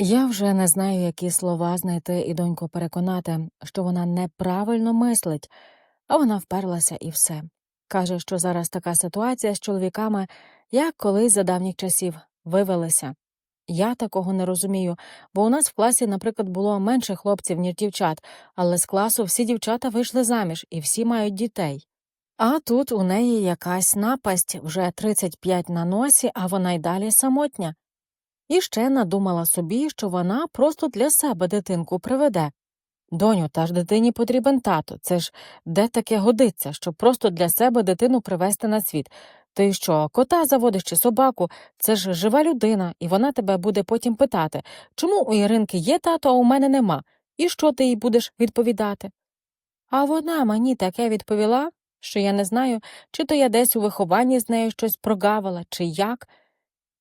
Я вже не знаю, які слова знайти і доньку переконати, що вона неправильно мислить, а вона вперлася і все. Каже, що зараз така ситуація з чоловіками, як колись за давніх часів, вивелися. Я такого не розумію, бо у нас в класі, наприклад, було менше хлопців, ніж дівчат, але з класу всі дівчата вийшли заміж і всі мають дітей. А тут у неї якась напасть вже 35 на носі, а вона й далі самотня. І ще надумала собі, що вона просто для себе дитинку приведе. Доню, та ж дитині потрібен тато. Це ж де таке годиться, щоб просто для себе дитину привезти на світ. Ти що, кота заводиш чи собаку, це ж жива людина, і вона тебе буде потім питати, чому у Іринки є тато, а у мене нема, і що ти їй будеш відповідати? А вона мені таке відповіла, що я не знаю, чи то я десь у вихованні з нею щось прогавила, чи як.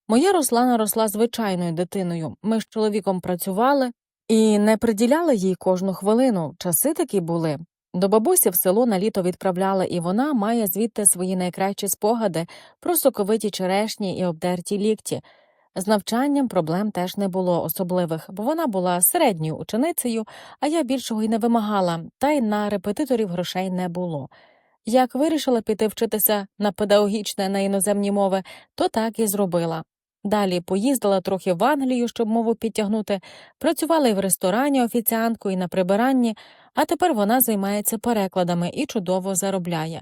Моя Руслана росла звичайною дитиною. Ми з чоловіком працювали і не приділяли їй кожну хвилину. Часи такі були. До бабусі в село на літо відправляли, і вона має звідти свої найкращі спогади про соковиті черешні і обдерті лікті. З навчанням проблем теж не було особливих, бо вона була середньою ученицею, а я більшого й не вимагала, та й на репетиторів грошей не було. Як вирішила піти вчитися на педагогічне на іноземні мови, то так і зробила. Далі поїздила трохи в Англію, щоб мову підтягнути, працювала і в ресторані офіціанткою, і на прибиранні, а тепер вона займається перекладами і чудово заробляє.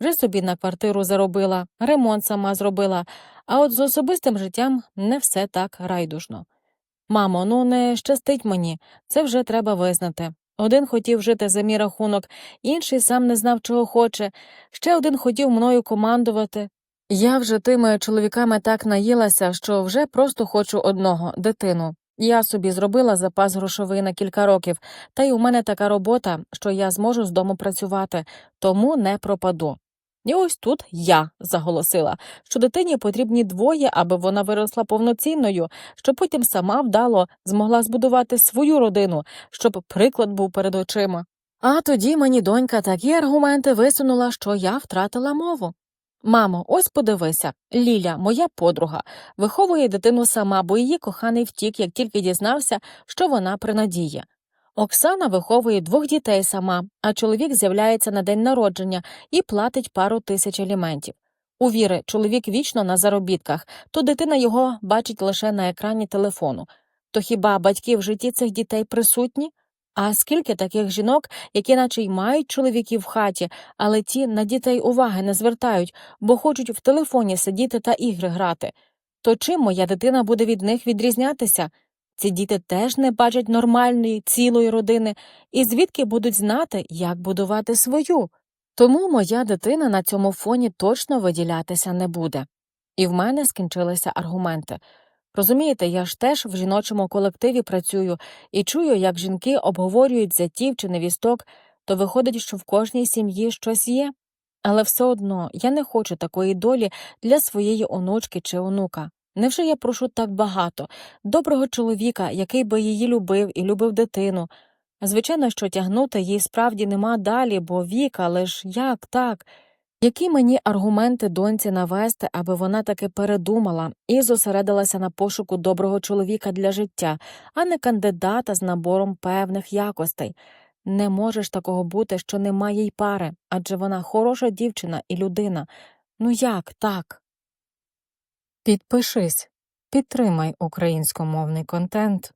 Вже собі на квартиру заробила, ремонт сама зробила, а от з особистим життям не все так райдужно. Мамо, ну не щастить мені, це вже треба визнати. Один хотів жити за мій рахунок, інший сам не знав, чого хоче, ще один хотів мною командувати. Я вже тими чоловіками так наїлася, що вже просто хочу одного дитину. Я собі зробила запас грошовий на кілька років, та й у мене така робота, що я зможу з дому працювати, тому не пропаду. І ось тут я заголосила, що дитині потрібні двоє, аби вона виросла повноцінною, щоб потім сама вдало змогла збудувати свою родину, щоб приклад був перед очима. А тоді мені донька такі аргументи висунула, що я втратила мову. Мамо, ось подивися, Ліля, моя подруга, виховує дитину сама, бо її коханий втік, як тільки дізнався, що вона при надії. Оксана виховує двох дітей сама, а чоловік з'являється на день народження і платить пару тисяч аліментів. У Віри чоловік вічно на заробітках, то дитина його бачить лише на екрані телефону. То хіба батьки в житті цих дітей присутні? А скільки таких жінок, які наче й мають чоловіків в хаті, але ті на дітей уваги не звертають, бо хочуть в телефоні сидіти та ігри грати. То чим моя дитина буде від них відрізнятися? Ці діти теж не бачать нормальної, цілої родини, і звідки будуть знати, як будувати свою. Тому моя дитина на цьому фоні точно виділятися не буде. І в мене скінчилися аргументи. Розумієте, я ж теж в жіночому колективі працюю і чую, як жінки обговорюють зятів чи невісток, то виходить, що в кожній сім'ї щось є. Але все одно я не хочу такої долі для своєї онучки чи онука. Невже я прошу так багато доброго чоловіка, який би її любив і любив дитину? Звичайно, що тягнути їй справді нема далі, бо вік, але ж як так? Які мені аргументи доньці навести, аби вона таки передумала і зосередилася на пошуку доброго чоловіка для життя, а не кандидата з набором певних якостей? Не може ж такого бути, що немає й пари, адже вона хороша дівчина і людина. Ну як так? Підпишись, підтримай українськомовний контент.